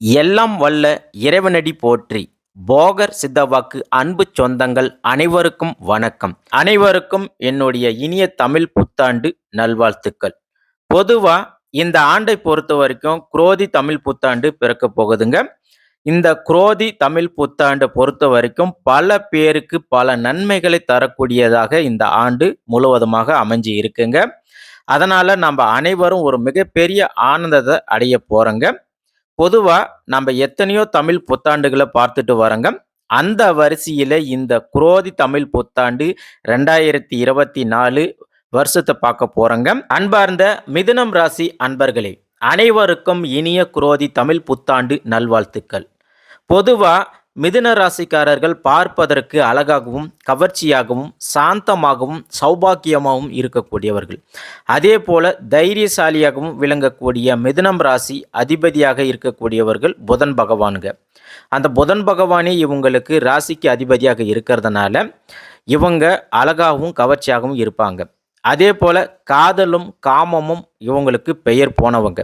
எல்லாம் வல்ல இறைவனடி போற்றி. போகர் சித்தவாக்கு அன்பு சொந்தங்கள் அனைவருக்கும் வணக்கம். அனைவருக்கும் என்னுடைய இனிய தமிழ் புத்தாண்டு நல்வாழ்த்துக்கள். பொதுவா இந்த ஆண்டை பொறுத்த வரைக்கும் குரோதி தமிழ் புத்தாண்டு பிறக்க போகுதுங்க. இந்த குரோதி தமிழ் புத்தாண்டை பொறுத்த வரைக்கும் பல பேருக்கு பல நன்மைகளை தரக்கூடியதாக இந்த ஆண்டு முழுவதுமாக அமைஞ்சு இருக்குங்க. அதனால நம்ம அனைவரும் ஒரு மிகப்பெரிய ஆனந்தத்தை அடைய போறோங்க. பொதுவாக நம்ம எத்தனையோ தமிழ் புத்தாண்டுகளை பார்த்துட்டு வரோங்க. அந்த வரிசையில் இந்த குரோதி தமிழ் புத்தாண்டு ரெண்டாயிரத்தி இருபத்தி நாலு வருஷத்தை பார்க்க போகிறோங்க அன்பார்ந்த மிதுனம் ராசி அன்பர்களே அனைவருக்கும் இனிய குரோதி தமிழ் புத்தாண்டு நல்வாழ்த்துக்கள். பொதுவாக மிதுன ராசிக்காரர்கள் பார்ப்பதற்கு அழகாகவும் கவர்ச்சியாகவும் சாந்தமாகவும் சௌபாக்கியமாகவும் இருக்கக்கூடியவர்கள். அதே போல தைரியசாலியாகவும் விளங்கக்கூடிய மிதுனம் ராசி அதிபதியாக இருக்கக்கூடியவர்கள் புதன் பகவானுங்க. அந்த புதன் பகவானே இவங்களுக்கு ராசிக்கு அதிபதியாக இருக்கிறதுனால இவங்க அழகாகவும் கவர்ச்சியாகவும் இருப்பாங்க. அதே போல காதலும் காமமும் இவங்களுக்கு பெயர் போனவங்க.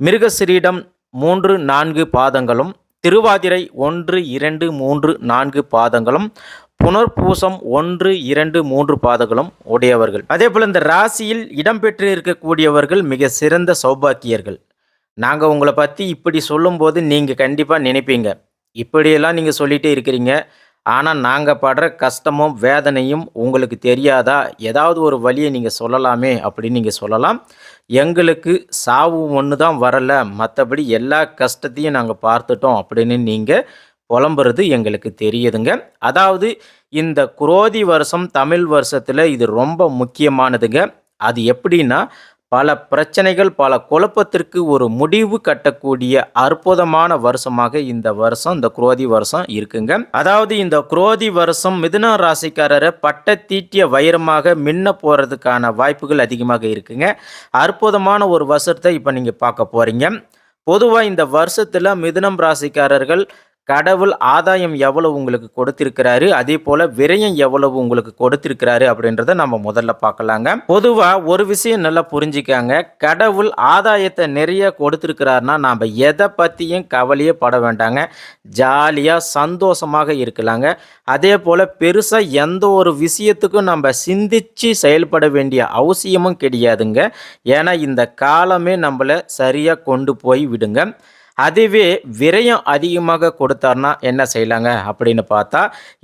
மிருகசிரீடம் மூன்று நான்கு பாதங்களும் திருவாதிரை ஒன்று இரண்டு மூன்று நான்கு பாதங்களும் புனர்பூசம் ஒன்று இரண்டு மூன்று பாதங்களும் உடையவர்கள். அதே போல் இந்த ராசியில் இடம்பெற்று இருக்கக்கூடியவர்கள் மிக சிறந்த சௌபாக்கியர்கள். நாங்கள் உங்களை பற்றி இப்படி சொல்லும்போது நீங்கள் கண்டிப்பாக நினைப்பீங்க. இப்படியெல்லாம் நீங்கள் சொல்லிகிட்டே இருக்கிறீங்க. ஆனால் நாங்கள் படுற கஷ்டமும் வேதனையும் உங்களுக்கு தெரியாதா? ஏதாவது ஒரு வழியை நீங்கள் சொல்லலாமே அப்படின்னு நீங்கள் சொல்லலாம். எங்களுக்கு சாவு ஒன்று தான் வரலை. மற்றபடி எல்லா கஷ்டத்தையும் நாங்கள் பார்த்துட்டோம் அப்படின்னு நீங்கள் புலம்புறது எங்களுக்கு தெரியுதுங்க. அதாவது இந்த குரோதி வருஷம் தமிழ் வருஷத்தில் இது ரொம்ப முக்கியமானதுங்க. அது எப்படின்னா பல பிரச்சனைகள் பல குழப்பத்திற்கு ஒரு முடிவு கட்டக்கூடிய அற்புதமான வருஷமாக இந்த வருஷம் இந்த குரோதி வருஷம் இருக்குங்க. அதாவது இந்த குரோதி வருஷம் மிதுன ராசிக்காரரை பட்ட தீட்டிய வைரமாக மின்ன போகிறதுக்கான வாய்ப்புகள் அதிகமாக இருக்குங்க. அற்புதமான ஒரு வருஷத்தை இப்போ நீங்கள் பார்க்க போகிறீங்க பொதுவாக இந்த வருஷத்தில் மிதுனம் ராசிக்காரர்கள் கடவுள் ஆதாயம் எவ்வளவு உங்களுக்கு கொடுத்திருக்கிறாரு அதே போல விரயம் எவ்வளவு உங்களுக்கு கொடுத்திருக்கிறாரு அப்படின்றத நம்ம முதல்ல பார்க்கலாங்க. பொதுவா ஒரு விஷயம் நல்லா புரிஞ்சுக்காங்க. கடவுள் ஆதாயத்தை நிறைய கொடுத்திருக்கிறாருன்னா நாம் எதை பற்றியும் கவலையே பட வேண்டாங்க. ஜாலியாக சந்தோஷமாக இருக்கலாங்க. அதே போல் பெருசாக எந்த ஒரு விஷயத்துக்கும் நம்ம சிந்திச்சு செயல்பட வேண்டிய அவசியமும் கிடையாதுங்க. ஏன்னா இந்த காலமே நம்மளை சரியாக கொண்டு போய் விடுங்க. அதுவே விரயம் அதிகமாக கொடுத்தார்னா என்ன செய்யலாங்க? அப்படின்னு பார்த்தா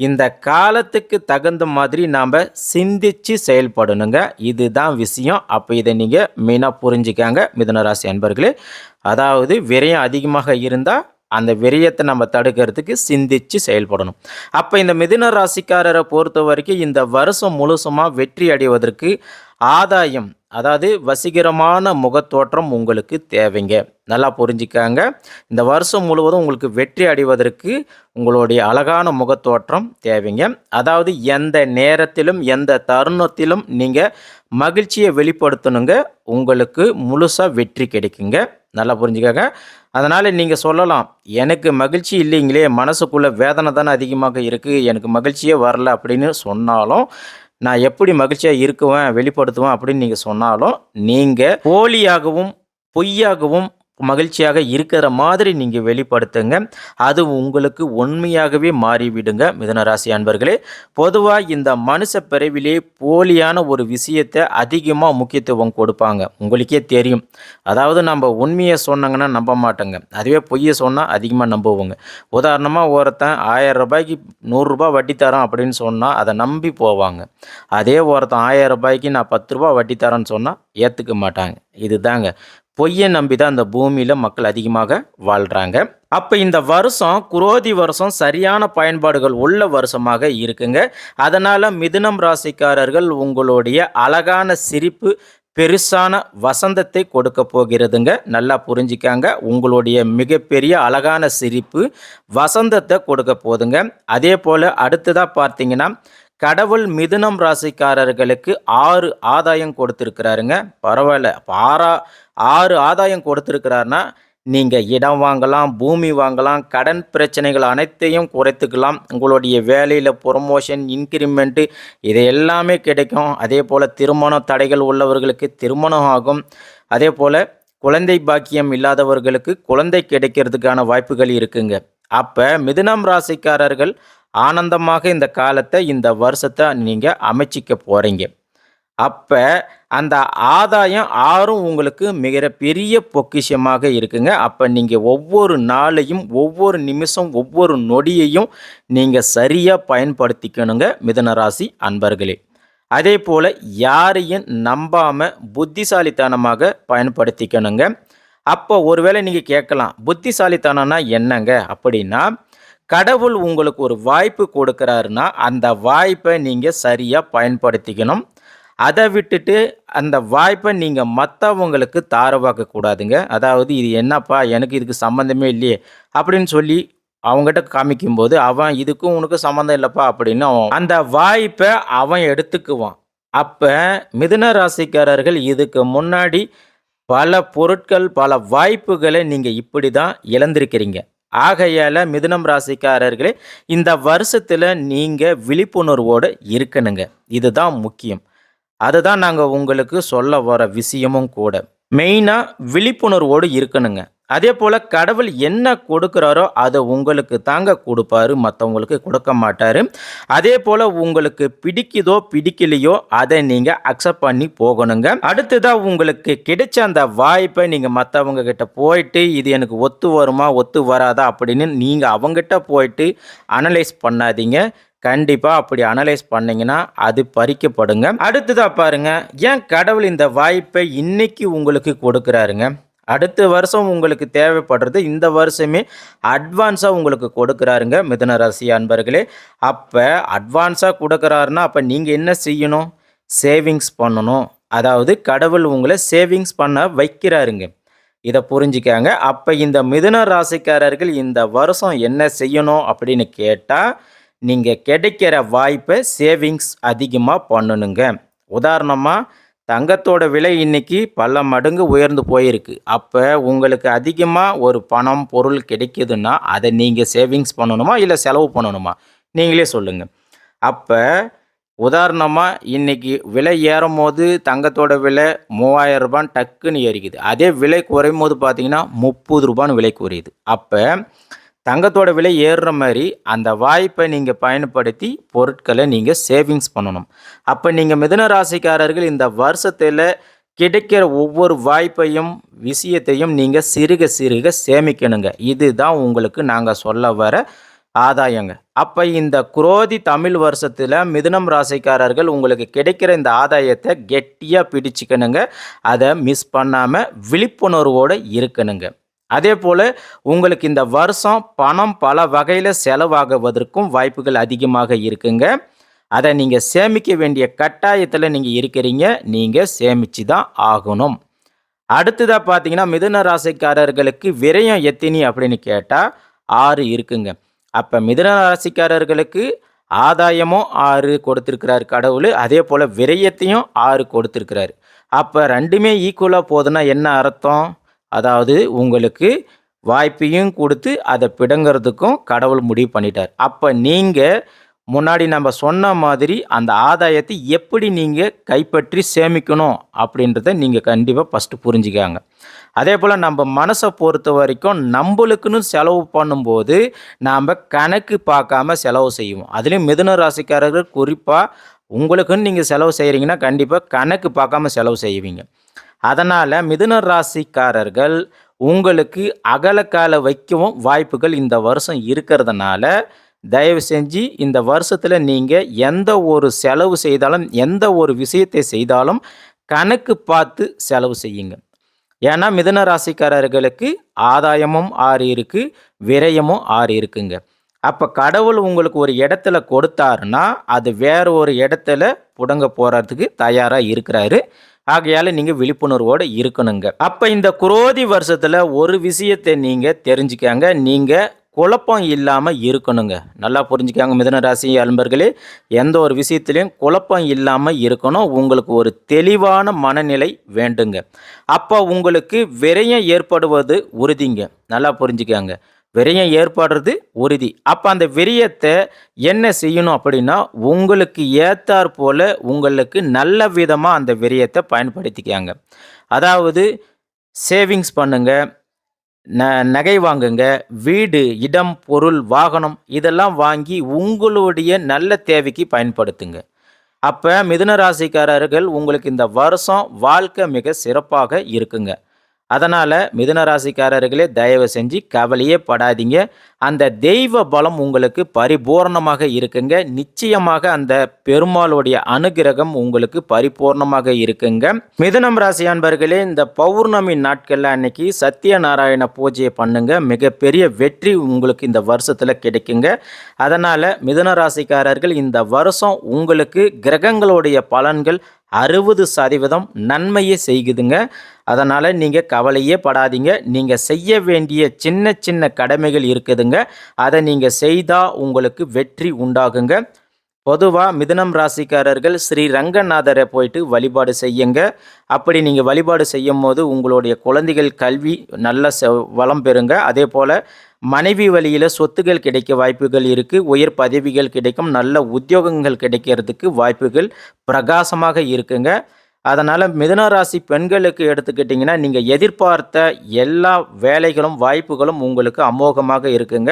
இந்த காலத்துக்கு தகுந்த மாதிரி நாம் சிந்திச்சு செயல்படணுங்க. இதுதான் விஷயம். அப்போ இதை நீங்கள் மெயினாக புரிஞ்சுக்காங்க மிதுனராசி அன்பர்களே. அதாவது விரயம் அதிகமாக இருந்தால் அந்த விரயத்தை நம்ம தடுக்கிறதுக்கு சிந்திச்சு செயல்படணும். அப்போ இந்த மிதுன ராசிக்காரரை பொறுத்த வரைக்கும் இந்த வருஷம் முழுசுமாக வெற்றி அடைவதற்கு ஆதாயம் அதாவது வசீகரமான முகத்தோற்றம் உங்களுக்கு தேவைங்க. நல்லா புரிஞ்சுக்காங்க. இந்த வருஷம் முழுவதும் உங்களுக்கு வெற்றி அடைவதற்கு உங்களுடைய அழகான முகத்தோற்றம் தேவைங்க. அதாவது எந்த நேரத்திலும் எந்த தருணத்திலும் நீங்கள் மகிழ்ச்சியை வெளிப்படுத்தணுங்க. உங்களுக்கு முழுசாக வெற்றி கிடைக்குங்க. நல்லா புரிஞ்சுக்காங்க. அதனால் நீங்கள் சொல்லலாம் எனக்கு மகிழ்ச்சி இல்லைங்களே மனசுக்குள்ளே வேதனை தானே அதிகமாக இருக்குது எனக்கு மகிழ்ச்சியே வரல அப்படின்னு சொன்னாலும் நான் எப்படி மகிழ்ச்சியாக இருக்குவேன் வெளிப்படுத்துவேன் அப்படின்னு நீங்கள் சொன்னாலும் நீங்கள் போலியாகவும் பொய்யாகவும் மகிழ்ச்சியாக இருக்கிற மாதிரி நீங்கள் வெளிப்படுத்துங்க. அது உங்களுக்கு உண்மையாகவே மாறிவிடுங்க. மிதனராசி அன்பர்களே பொதுவாக இந்த மனுஷ பிறவிலே போலியான ஒரு விஷயத்தை அதிகமாக முக்கியத்துவம் கொடுப்பாங்க. உங்களுக்கே தெரியும். அதாவது நம்ம உண்மையை சொன்னாங்கன்னா நம்ப மாட்டோங்க. அதுவே பொய்யை சொன்னால் அதிகமாக நம்புவோங்க. உதாரணமாக ஒருத்தன் ஆயிரம் ரூபாய்க்கு நூறுரூபா வட்டி தரோம் அப்படின்னு சொன்னால் அதை நம்பி போவாங்க. அதே ஒருத்தன் ஆயிரம் ரூபாய்க்கு நான் பத்து ரூபா வட்டி தரேன்னு சொன்னால் ஏற்றுக்க மாட்டாங்க. இதுதாங்க. பொய்யை நம்பி தான் அந்த பூமியில் மக்கள் அதிகமாக வாழ்கிறாங்க அப்போ இந்த வருஷம் குரோதி வருஷம் சரியான பயன்பாடுகள் உள்ள வருஷமாக இருக்குங்க. அதனால் மிதுனம் ராசிக்காரர்கள் உங்களுடைய அழகான சிரிப்பு பெருசான வசந்தத்தை கொடுக்க போகிறதுங்க. நல்லா புரிஞ்சிக்காங்க. உங்களுடைய மிகப்பெரிய அழகான சிரிப்பு வசந்தத்தை கொடுக்க போதுங்க. அதே போல் அடுத்ததாக பார்த்தீங்கன்னா கடவுள் மிதுனம் ராசிக்காரர்களுக்கு ஆறு ஆதாயம் கொடுத்துருக்கிறாருங்க. பரவாயில்ல. ஆறா ஆறு ஆதாயம் கொடுத்துருக்கிறாருன்னா நீங்கள் இடம் வாங்கலாம் பூமி வாங்கலாம் கடன் பிரச்சனைகள் அனைத்தையும் குறைத்துக்கலாம். உங்களுடைய வேலையில் ப்ரொமோஷன் இன்க்ரிமெண்ட்டு இது எல்லாமே கிடைக்கும். அதே போல் திருமண தடைகள் உள்ளவர்களுக்கு திருமணம் ஆகும். அதே போல் குழந்தை பாக்கியம் இல்லாதவர்களுக்கு குழந்தை கிடைக்கிறதுக்கான வாய்ப்புகள் இருக்குங்க. அப்போ மிதுனம் ராசிக்காரர்கள் ஆனந்தமாக இந்த காலத்தை இந்த வருஷத்தை நீங்கள் அமைச்சிக்க போகிறீங்க அப்போ அந்த ஆதாயம் ஆறும் உங்களுக்கு மிக பெரிய பொக்கிஷமாக இருக்குங்க. அப்போ நீங்கள் ஒவ்வொரு நாளையும் ஒவ்வொரு நிமிஷம் ஒவ்வொரு நொடியையும் நீங்கள் சரியாக பயன்படுத்திக்கணுங்க மிதனராசி அன்பர்களே. அதே போல் யாரையும் நம்பாமல் புத்திசாலித்தனமாக பயன்படுத்திக்கணுங்க. அப்போ ஒருவேளை நீங்கள் கேட்கலாம் புத்திசாலித்தனம்னா என்னங்க? அப்படின்னா கடவுள் உங்களுக்கு ஒரு வாய்ப்பு கொடுக்குறாருன்னா அந்த வாய்ப்பை நீங்கள் சரியாக பயன்படுத்திக்கணும். அதை விட்டுட்டு அந்த வாய்ப்பை நீங்கள் மற்றவங்களுக்கு தாரவாக்க கூடாதுங்க. அதாவது இது என்னப்பா எனக்கு இதுக்கு சம்மந்தமே இல்லையே அப்படின்னு சொல்லி அவங்ககிட்ட காமிக்கும்போது அவன் இதுக்கும் உனக்கு சம்மந்தம் இல்லைப்பா அப்படின்னு அவன் அந்த வாய்ப்பை அவன் எடுத்துக்குவான். அப்போ மிதுன ராசிக்காரர்கள் இதுக்கு முன்னாடி பல பொருட்கள் பல வாய்ப்புகளை நீங்கள் இப்படி தான் இழந்திருக்கிறீங்க. ஆகையால் மிதுனம் ராசிக்காரர்களே இந்த வருஷத்தில் நீங்கள் விழிப்புணர்வோடு இருக்கணுங்க. இதுதான் முக்கியம். அதுதான் நாங்கள் உங்களுக்கு சொல்ல வர விஷயமும் கூட. மெயினாக விழிப்புணர்வோடு இருக்கணுங்க. அதே போல் கடவுள் என்ன கொடுக்குறாரோ அதை உங்களுக்கு தாங்க கொடுப்பாரு மற்றவங்களுக்கு கொடுக்க மாட்டார். அதே போல் உங்களுக்கு பிடிக்குதோ பிடிக்கலையோ அதை நீங்கள் அக்செப்ட் பண்ணி போகணுங்க. அடுத்ததாக உங்களுக்கு கிடைச்ச அந்த வாய்ப்பை நீங்கள் மற்றவங்க கிட்ட போயிட்டு இது எனக்கு ஒத்து வருமா ஒத்து வராதா அப்படின்னு நீங்கள் அவங்ககிட்ட போயிட்டு அனலைஸ் பண்ணாதீங்க. கண்டிப்பாக அப்படி அனலைஸ் பண்ணீங்கன்னா அது பறிக்கப்படுங்க. அடுத்ததாக பாருங்கள் ஏன் கடவுள் இந்த வாய்ப்பை இன்னைக்கு உங்களுக்கு கொடுக்குறாருங்க? அடுத்த வருஷம் உங்களுக்கு தேவைப்படுறது இந்த வருஷமே அட்வான்ஸாக உங்களுக்கு கொடுக்குறாருங்க மிதுன ராசி அன்பர்களே. அப்போ அட்வான்ஸாக கொடுக்குறாருன்னா அப்போ நீங்கள் என்ன செய்யணும்? சேவிங்ஸ் பண்ணணும். அதாவது கடவுள் உங்களை சேவிங்ஸ் பண்ண வைக்கிறாருங்க. இதை புரிஞ்சுக்காங்க. அப்போ இந்த மிதுன ராசிக்காரர்கள் இந்த வருஷம் என்ன செய்யணும் அப்படின்னு கேட்டால் நீங்கள் கிடைக்கிற வாய்ப்பை சேவிங்ஸ் அதிகமாக பண்ணணுங்க. உதாரணமாக தங்கத்தோட விலை இன்னைக்கு பல மடங்கு உயர்ந்து போயிருக்கு. அப்போ உங்களுக்கு அதிகமாக ஒரு பணம் பொருள் கிடைக்குதுன்னா அதை நீங்கள் சேவிங்ஸ் பண்ணணுமா இல்லை செலவு பண்ணணுமா? நீங்களே சொல்லுங்கள் அப்போ உதாரணமாக இன்றைக்கி விலை ஏறும் போது தங்கத்தோட விலை மூவாயிரம் ரூபான்னு டக்குன்னு ஏறிக்குது. அதே விலை குறையும் போது பார்த்திங்கன்னா முப்பது ரூபான்னு விலை குறையுது. அப்போ தங்கத்தோட விலை ஏறுற மாதிரி அந்த வாய்ப்பை நீங்கள் பயன்படுத்தி பொருட்களை நீங்கள் சேவிங்ஸ் பண்ணணும். அப்போ நீங்கள் மிதன ராசிக்காரர்கள் இந்த வருஷத்தில் கிடைக்கிற ஒவ்வொரு வாய்ப்பையும் விஷயத்தையும் நீங்கள் சிறுக சிறுக சேமிக்கணுங்க. இதுதான் உங்களுக்கு நாங்கள் சொல்ல வர ஆதாயங்க. அப்போ இந்த குரோதி தமிழ் வருஷத்தில் மிதுனம் ராசிக்காரர்கள் உங்களுக்கு கிடைக்கிற இந்த ஆதாயத்தை கெட்டியாக பிடிச்சிக்கணுங்க. அதை மிஸ் பண்ணாமல் விழிப்புணர்வோடு இருக்கணுங்க. அதே போல் உங்களுக்கு இந்த வருஷம் பணம் பல வகையில் செலவாகுவதற்கும் வாய்ப்புகள் அதிகமாக இருக்குங்க. அதை நீங்கள் சேமிக்க வேண்டிய கட்டாயத்தில் நீங்கள் இருக்கிறீங்க. நீங்கள் சேமித்து தான் ஆகணும். அடுத்ததாக பார்த்தீங்கன்னா மிதுன ராசிக்காரர்களுக்கு விரயம் எத்தினி அப்படின்னு கேட்டால் ஆறு இருக்குங்க. அப்போ மிதுன ராசிக்காரர்களுக்கு ஆதாயமும் ஆறு கொடுத்துருக்கிறார் கடவுள். அதே போல் விரயத்தையும் ஆறு கொடுத்துருக்கிறாரு. அப்போ ரெண்டுமே ஈக்குவலாக போகுதுன்னா என்ன அர்த்தம்? அதாவது உங்களுக்கு வாய்ப்பையும் கொடுத்து அதை பிடுங்கிறதுக்கும் கடவுள் முடிவு பண்ணிட்டார். அப்போ நீங்கள் முன்னாடி நம்ம சொன்ன மாதிரி அந்த ஆதாயத்தை எப்படி நீங்கள் கைப்பற்றி சேமிக்கணும் அப்படின்றத நீங்கள் கண்டிப்பாக ஃபஸ்ட்டு புரிஞ்சுக்காங்க. அதே போல் நம்ம மனசை பொறுத்த வரைக்கும் நம்மளுக்குன்னு செலவு பண்ணும்போது நாம் கணக்கு பார்க்காம செலவு செய்வோம். அதுலேயும் மிதுன ராசிக்காரர்கள் குறிப்பாக உங்களுக்குன்னு நீங்கள் செலவு செய்கிறீங்கன்னா கண்டிப்பாக கணக்கு பார்க்காம செலவு செய்வீங்க. அதனால் மிதுன ராசிக்காரர்கள் உங்களுக்கு அகலக்கால வைக்கவும் வாய்ப்புகள் இந்த வருஷம் இருக்கிறதுனால தயவு செஞ்சு இந்த வருஷத்தில் நீங்கள் எந்த ஒரு செலவு செய்தாலும் எந்த ஒரு விஷயத்தை செய்தாலும் கணக்கு பார்த்து செலவு செய்யுங்க. ஏன்னா மிதுன ராசிக்காரர்களுக்கு ஆதாயமும் ஆறு இருக்குது விரயமும் ஆறு இருக்குங்க. அப்போ கடவுள் உங்களுக்கு ஒரு இடத்துல கொடுத்தாருன்னா அது வேற ஒரு இடத்துல புடங்க போகிறதுக்கு தயாராக இருக்கிறாரு. ஆகையால் நீங்கள் விழிப்புணர்வோடு இருக்கணுங்க. அப்போ இந்த குரோதி வருஷத்தில் ஒரு விஷயத்தை நீங்கள் தெரிஞ்சுக்காங்க. நீங்கள் குழப்பம் இல்லாமல் இருக்கணுங்க. நல்லா புரிஞ்சுக்காங்க மிதன ராசி அன்பர்களே. எந்த ஒரு விஷயத்துலையும் குழப்பம் இல்லாமல் இருக்கணும். உங்களுக்கு ஒரு தெளிவான மனநிலை வேண்டுங்க. அப்போ உங்களுக்கு விரயம் ஏற்படுவது உறுதிங்க. நல்லா புரிஞ்சுக்காங்க. விரயம் ஏற்படுறது உறுதி. அப்போ அந்த விரியத்தை என்ன செய்யணும் அப்படின்னா உங்களுக்கு ஏத்தாற் போல் உங்களுக்கு நல்ல விதமாக அந்த விரியத்தை பயன்படுத்திக்காங்க அதாவது சேவிங்ஸ் பண்ணுங்க ந நகை வாங்குங்க வீடு இடம் பொருள் வாகனம் இதெல்லாம் வாங்கி உங்களுடைய நல்ல தேவைக்கு பயன்படுத்துங்க. அப்போ மிதுன ராசிக்காரர்கள் உங்களுக்கு இந்த வருஷம் வாழ்க்கை மிக சிறப்பாக இருக்குங்க. அதனால் மிதுன ராசிக்காரர்களே தயவு செஞ்சு கவலையே படாதீங்க. அந்த தெய்வ பலம் உங்களுக்கு பரிபூர்ணமாக இருக்குங்க. நிச்சயமாக அந்த பெருமாளுடைய அனுகிரகம் உங்களுக்கு பரிபூர்ணமாக இருக்குங்க. மிதுனம் ராசி அன்பர்களே இந்த பௌர்ணமி நாட்களில் அன்னைக்கு சத்யநாராயண பூஜையை பண்ணுங்க. மிகப்பெரிய வெற்றி உங்களுக்கு இந்த வருஷத்தில் கிடைக்குங்க. அதனால் மிதுன ராசிக்காரர்கள் இந்த வருஷம் உங்களுக்கு கிரகங்களுடைய பலன்கள் அறுபது சதவீதம் நன்மையை செய்குதுங்க. அதனால் நீங்கள் கவலையே படாதீங்க. நீங்கள் செய்ய வேண்டிய சின்ன சின்ன கடமைகள் இருக்குதுங்க. அதை நீங்கள் செய்தால் உங்களுக்கு வெற்றி உண்டாகுங்க. பொதுவாக மிதுனம் ராசிக்காரர்கள் ஸ்ரீ ரங்கநாதரை போயிட்டு வழிபாடு செய்யுங்க. அப்படி நீங்கள் வழிபாடு செய்யும் போது உங்களுடைய குழந்தைகள் கல்வி நல்ல வளம் பெறுங்க. அதே போல் மனைவி வழியில் சொத்துகள் கிடைக்க வாய்ப்புகள் இருக்குது உயர் பதவிகள் கிடைக்கும். நல்ல உத்தியோகங்கள் கிடைக்கிறதுக்கு வாய்ப்புகள் பிரகாசமாக இருக்குங்க. அதனால் மிதுன ராசி பெண்களுக்கு எடுத்துக்கிட்டிங்கன்னா நீங்கள் எதிர்பார்த்த எல்லா வேலைகளும் வாய்ப்புகளும் உங்களுக்கு அமோகமாக இருக்குங்க.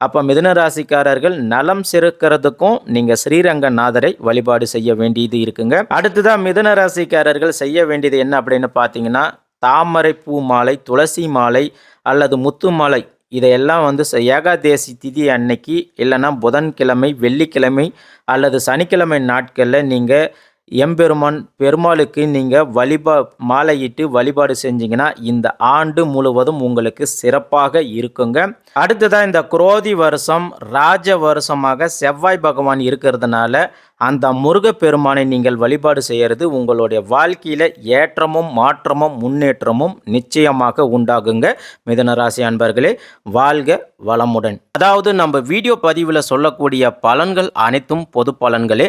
அப்போ மிதுன ராசிக்காரர்கள் நலம் சிறக்கிறதுக்கும் நீங்கள் ஸ்ரீரங்கநாதரை வழிபாடு செய்ய வேண்டியது இருக்குங்க. அடுத்ததாக மிதுன ராசிக்காரர்கள் செய்ய வேண்டியது என்ன அப்படின்னு பார்த்தீங்கன்னா தாமரை பூ மாலை துளசி மாலை அல்லது முத்து மாலை. இதையெல்லாம் வந்து ச- ஏகாதேசி திதி அன்னைக்கு இல்லைன்னா புதன்கிழமை வெள்ளிக்கிழமை அல்லது சனிக்கிழமை நாட்களில் நீங்கள் எம்பெருமான் பெருமாளுக்கு நீங்கள் வழிபா மாலையிட்டு வழிபாடு செஞ்சீங்கன்னா இந்த ஆண்டு முழுவதும் உங்களுக்கு சிறப்பாக இருக்குங்க. அடுத்ததாக இந்த குரோதி வருஷம் ராஜ வருஷமாக செவ்வாய் பகவான் இருக்கிறதுனால அந்த முருகப்பெருமானை நீங்கள் வழிபாடு செய்கிறது உங்களுடைய வாழ்க்கையில் ஏற்றமும் மாற்றமும் முன்னேற்றமும் நிச்சயமாக உண்டாகுங்க. மிதனராசி அன்பர்களே வாழ்க வளமுடன். அதாவது நம்ம வீடியோ பதிவில் சொல்லக்கூடிய பலன்கள் அனைத்தும் பொது பலன்களே.